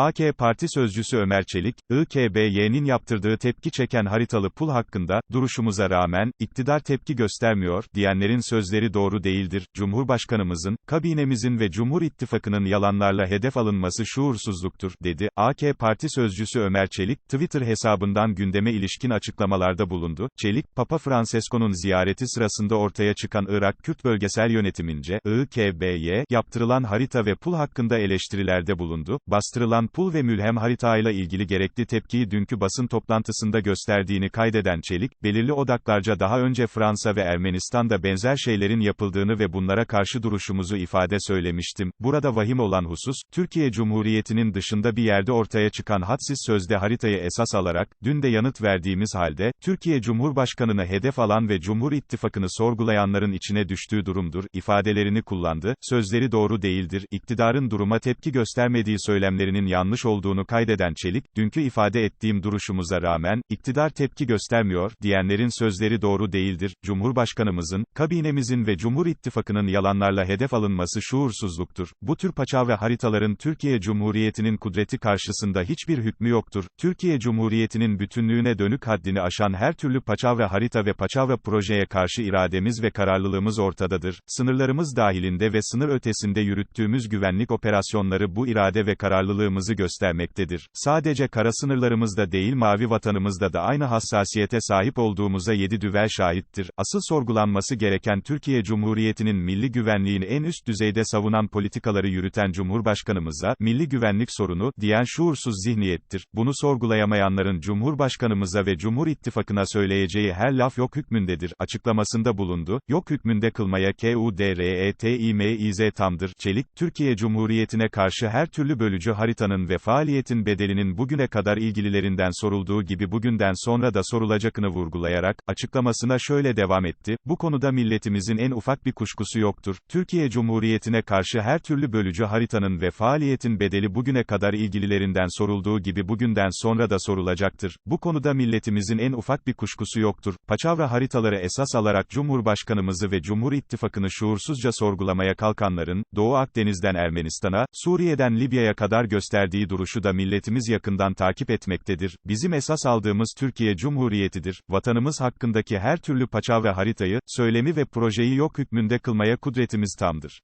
AK Parti Sözcüsü Ömer Çelik, İKBY'nin yaptırdığı tepki çeken haritalı pul hakkında, duruşumuza rağmen, iktidar tepki göstermiyor, diyenlerin sözleri doğru değildir. Cumhurbaşkanımızın, kabinemizin ve Cumhur İttifakı'nın yalanlarla hedef alınması şuursuzluktur, dedi. AK Parti Sözcüsü Ömer Çelik, Twitter hesabından gündeme ilişkin açıklamalarda bulundu. Çelik, Papa Francesco'nun ziyareti sırasında ortaya çıkan Irak Kürt Bölgesel Yönetimince, İKBY, yaptırılan harita ve pul hakkında eleştirilerde bulundu. Bastırılan pul ve mülhem haritayla ilgili gerekli tepkiyi dünkü basın toplantısında gösterdiğini kaydeden Çelik, belirli odaklarca daha önce Fransa ve Ermenistan'da benzer şeylerin yapıldığını ve bunlara karşı duruşumuzu ifade söylemiştim. Burada vahim olan husus, Türkiye Cumhuriyeti'nin dışında bir yerde ortaya çıkan hadsiz sözde haritayı esas alarak, dün de yanıt verdiğimiz halde, Türkiye Cumhurbaşkanı'nı hedef alan ve Cumhur İttifakı'nı sorgulayanların içine düştüğü durumdur, ifadelerini kullandı, sözleri doğru değildir, iktidarın duruma tepki göstermediği söylemlerinin yanlış olduğunu kaydeden Çelik, dünkü ifade ettiğim duruşumuza rağmen, iktidar tepki göstermiyor, diyenlerin sözleri doğru değildir, Cumhurbaşkanımızın, kabinemizin ve Cumhur İttifakı'nın yalanlarla hedef alınması şuursuzluktur. Bu tür paçavra haritaların Türkiye Cumhuriyeti'nin kudreti karşısında hiçbir hükmü yoktur. Türkiye Cumhuriyeti'nin bütünlüğüne dönük haddini aşan her türlü paçavra harita ve paçavra projeye karşı irademiz ve kararlılığımız ortadadır. Sınırlarımız dahilinde ve sınır ötesinde yürüttüğümüz güvenlik operasyonları bu irade ve kararlılığımızı göstermektedir. Sadece kara sınırlarımızda değil mavi vatanımızda da aynı hassasiyete sahip olduğumuza yedi düvel şahittir. Asıl sorgulanması gereken Türkiye Cumhuriyeti'nin milli güvenliğini en üst düzeyde savunan politikaları yürüten Cumhurbaşkanımıza, milli güvenlik sorunu, diyen şuursuz zihniyettir. Bunu sorgulayamayanların Cumhurbaşkanımıza ve Cumhur İttifakı'na söyleyeceği her laf yok hükmündedir, açıklamasında bulundu. Yok hükmünde kılmaya KUDRETİMİZ tamdır. Çelik, Türkiye Cumhuriyeti'ne karşı her türlü bölücü haritanın ve faaliyetin bedelinin bugüne kadar ilgililerinden sorulduğu gibi bugünden sonra da sorulacakını vurgulayarak, açıklamasına şöyle devam etti, bu konuda milletimizin en ufak bir kuşkusu yoktur. Türkiye Cumhuriyeti'ne karşı her türlü bölücü haritanın ve faaliyetin bedeli bugüne kadar ilgililerinden sorulduğu gibi bugünden sonra da sorulacaktır. Bu konuda milletimizin en ufak bir kuşkusu yoktur. Paçavra haritaları esas alarak Cumhurbaşkanımızı ve Cumhur İttifakı'nı şuursuzca sorgulamaya kalkanların, Doğu Akdeniz'den Ermenistan'a, Suriye'den Libya'ya kadar gösterdiği duruşu da milletimiz yakından takip etmektedir. Bizim esas aldığımız Türkiye Cumhuriyeti'dir. Vatanımız hakkındaki her türlü paçavra haritayı, söylemi ve projeyi yok hükmünde kılmaya kudretimiz tamdır.